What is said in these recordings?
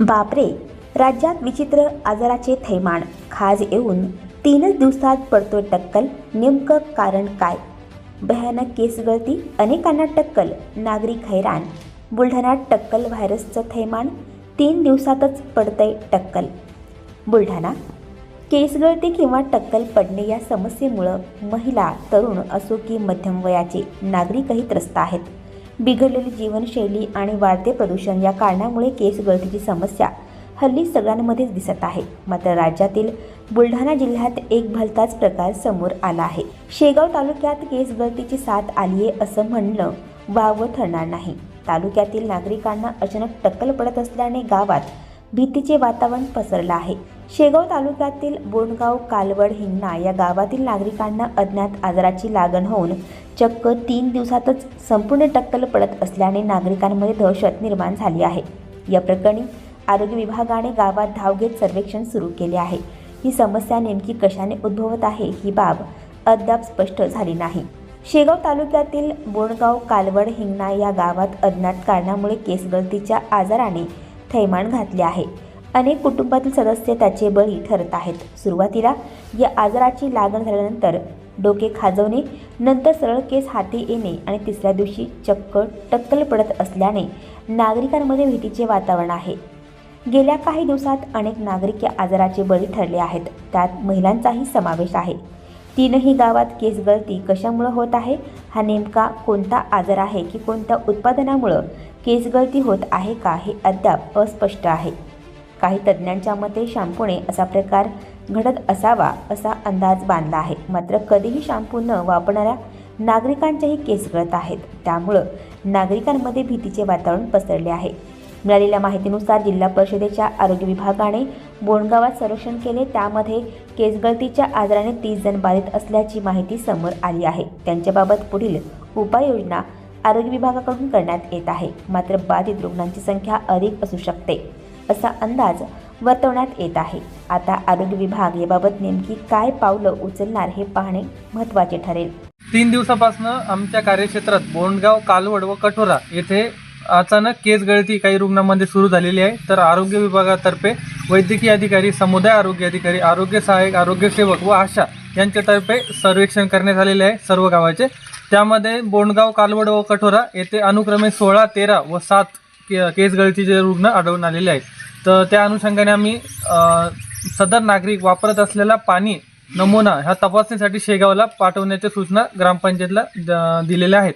बापरे राज्यात विचित्र आजाराचे थैमान. खाज येऊन तीनच दिवसात पडतो टक्कल. नेमकं कारण काय? भयानक केस गळती अनेकांना टक्कल. नागरिक हैराण. बुलढाण्यात टक्कल व्हायरसचं थैमान तीन दिवसातच पडतंय टक्कल. बुलढाणा? केसगळती किंवा टक्कल पडणे या समस्येमुळं महिला तरुण असो की मध्यम वयाचे नागरिकही त्रस्त आहेत. बिघडलेली जीवनशैली आणि वाढते प्रदूषण या कारणामुळे केस गळतीची समस्या हल्ली सगळ्यांमध्येच दिसत आहे. मात्र राज्यातील बुलढाणा जिल्ह्यात एक भलताच प्रकार समोर आला आहे. शेगाव तालुक्यात केस गळतीची साथ आली आहे असं म्हणणं वावं ठरणार नाही. तालुक्यातील नागरिकांना अचानक टक्कल पडत असल्याने गावात भीतीचे वातावरण पसरलं आहे. शेगाव तालुक्यातील बोंडगाव कालवड हिंगणा या गावातील नागरिकांना अज्ञात आजाराची लागण होऊन चक्क तीन दिवसातच संपूर्ण टक्कल पडत असल्याने नागरिकांमध्ये दहशत निर्माण झाली आहे. या प्रकरणी आरोग्य विभागाने गावात धाव घेत सर्वेक्षण सुरू केले आहे. ही समस्या नेमकी कशाने उद्भवत आहे ही बाब अद्याप स्पष्ट झाली नाही. शेगाव तालुक्यातील बोणगाव कालवड हिंगणा या गावात अज्ञात कारणामुळे केसगळतीच्या आजाराने थैमान घातले आहे. अनेक कुटुंबातील सदस्य त्याचे बळी ठरत आहेत. सुरुवातीला या आजाराची लागण झाल्यानंतर डोके खाजवणे नंतर सरळ केस हाती येणे आणि तिसऱ्या दिवशी चक्क टक्कल पडत असल्याने नागरिकांमध्ये भीतीचे वातावरण आहे. गेल्या काही दिवसात अनेक नागरिक या आजाराचे बळी ठरले आहेत. त्यात महिलांचाही समावेश आहे. तीनही गावात केस गळती कशामुळं होत आहे? हा नेमका कोणता आजार आहे की कोणत्या उत्पादनामुळं केस गळती होत आहे का हे अद्याप अस्पष्ट आहे. काही तज्ज्ञांच्या मते शॅम्पूने असा प्रकार घडत असावा असा अंदाज बांधला आहे. मात्र कधीही शॅम्पू न वापरणाऱ्या नागरिकांच्याही केस गळत आहेत. त्यामुळं नागरिकांमध्ये भीतीचे वातावरण पसरले आहे. मिळालेल्या माहितीनुसार जिल्हा परिषदेच्या आरोग्य विभागाने बोणगावात सर्वेक्षण केले. त्यामध्ये केसगळतीच्या आजाराने तीस जण बाधित असल्याची माहिती समोर आली आहे. त्यांच्याबाबत पुढील उपाययोजना आरोग्य विभागाकडून करण्यात येत आहे. मात्र बाधित रुग्णांची संख्या अधिक असू शकते असा अंदाज वर्तवण्यात येत आहे. आता आरोग्य विभाग याबाबत नेमकी काय पावलं उचलणार हे पाहणे महत्त्वाचे ठरेल. तीन दिवसापासून आमच्या कार्यक्षेत्रात बोंडगाव कालवड व कठोरा येथे अचानक केस गळती काही रुग्णांमध्ये सुरू झालेली आहे. तर आरोग्य विभागातर्फे वैद्यकीय अधिकारी समुदाय आरोग्य अधिकारी आरोग्य सहाय्यक आरोग्य सेवक व आशा यांच्यातर्फे सर्वेक्षण करण्यात आलेले आहे. सर्व गावाचे त्यामध्ये बोंडगाव कालवड व कठोरा येथे अनुक्रमे सोळा तेरा व सात के केस रुग्ण आढळून आलेले आहेत. तर त्या अनुषंगाने आम्ही सदर नागरिक वापरत असलेला पाणी नमुना ह्या तपासणीसाठी शेगावला पाठवण्याच्या सूचना ग्रामपंचायतला द- दिलेल्या आहेत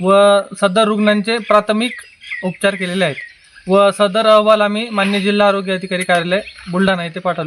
व सदर रुग्णांचे प्राथमिक उपचार केलेले आहेत. व सदर अहवाल आम्ही मान्य जिल्हा आरोग्य अधिकारी कार्यालय बुलढाणा येथे पाठवले.